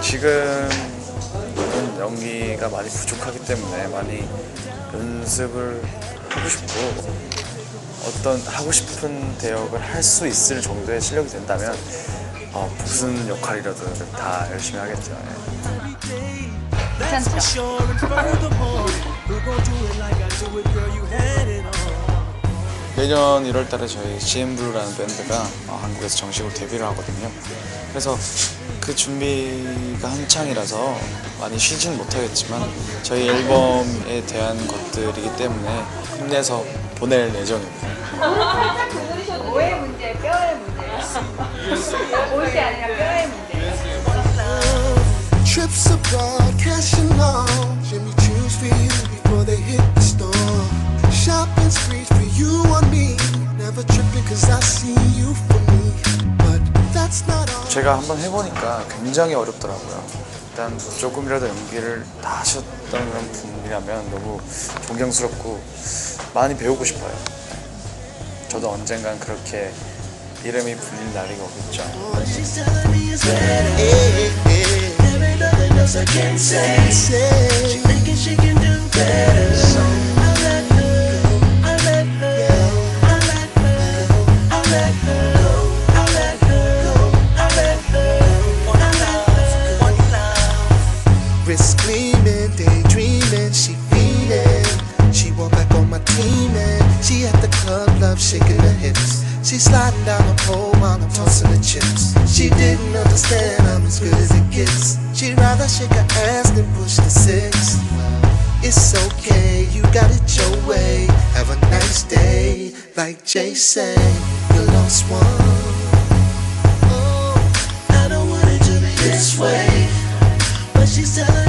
지금은 연기가 많이 부족하기 때문에 많이 연습을 하고 싶고 어떤 하고 싶은 대역을 할 수 있을 정도의 실력이 된다면 어, 무슨 역할이라도 다 열심히 하겠죠. 예. All. 내년 1월 달에 저희 GM블루라는 밴드가 어, 한국에서 정식으로 데뷔를 하거든요. 그래서 그 준비가 한창이라서 많이 쉬지는 못하겠지만 저희 앨범에 대한 것들이기 때문에 힘내서 보낼 예정입니다. Trips abroad, cashing on. Jimmy choose for you before they hit the store. Shopping sprees for you and me. Never tripping cause I see you for me. But that's not all. 제가 한번 해보니까 굉장히 어렵더라고요. 일단 조금이라도 연기를 다 하셨던 그런 분이라면 너무 존경스럽고 많이 배우고 싶어요. 저도 언젠간 그렇게 이름이 불릴 날이 오겠죠. Else I can't say. She thinking she can do better. Hips. She sliding down the pole while I'm tossing the chips. She didn't understand I'm as good as it gets. She'd rather shake her ass than push the six. It's okay, you got it your way. Have a nice day, like Jay say, the lost one. Oh, I don't want it to be this way, but she's telling